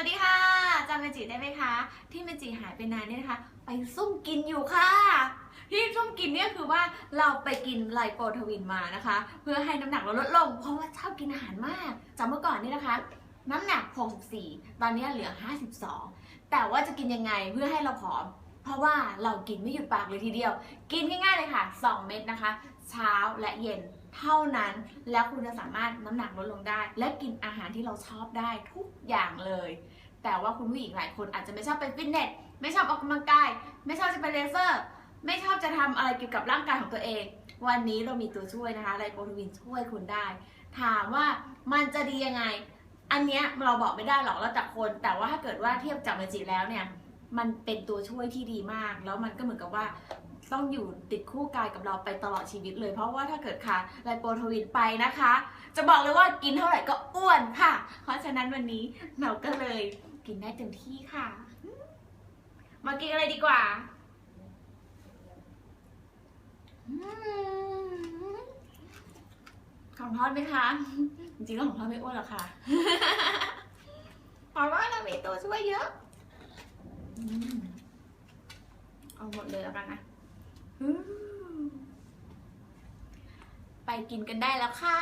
วัสดีค่ะจำเมจิได้ไหมคะ ที่เมจิหายไปนานเนี่ยนะคะ ไปซุ่มกินอยู่ค่ะที่ซุ่มกินเนี่ยคือว่าเราไปกินไลโปทวินมานะคะ เพื่อให้น้ำหนักเราลดลง เพราะว่าชอบกินอาหารมากจากเมื่อก่อนนี่นะคะ น้ำหนัก 64 ตอนนี้เหลือ 52 แต่ว่าจะกินยังไงเพื่อให้เราผอม เพราะว่าเรากินไม่หยุดปากเลยทีเดียว กินง่ายๆเลยค่ะ 2 เม็ดนะคะ เช้าและเย็นเท่านั้น แล้วคุณจะสามารถน้ำหนักลดลงได้ และกินอาหารที่เราชอบได้ทุกอย่างเลย แต่ว่าคุณผู้หญิงหลายคนอาจจะไม่ชอบไปฟิตเนสไม่ชอบออกกำลังกาย ไม่ชอบจะไปเลเซอร์ ไม่ชอบจะทำอะไรเกี่ยวกับร่างกายของตัวเอง วันนี้เรามีตัวช่วยนะคะไลโปทวินช่วยคุณได้ ถามว่ามันจะดียังไง อันเนี้ยเราบอกไม่ได้หรอกแล้วแต่คน แต่ว่าถ้าเกิดว่าเทียบจากเมจิแล้วเนี่ย มันเป็นตัวช่วยที่ดีมาก แล้วมันก็เหมือนกับว่าต้องอยู่ติดคู่กายกับเราไปตลอดชีวิตเลย เพราะว่าถ้าเกิดขาดไลโปทวินไปนะคะ จะบอกเลยว่ากินเท่าไหร่ก็อ้วนค่ะ เพราะฉะนั้นวันนี้เราก็เลยกินได้เต็มที่ค่ะ มากินอะไรดีกว่าของทอดไหมคะ จริงๆของทอดไม่อ้วนหรอกค่ะ เพราะว่าเรามีตัวช่วยเยอะอืม เอาหมดเลยแล้วกันนะอืมไปกินกันได้แล้วค่ะ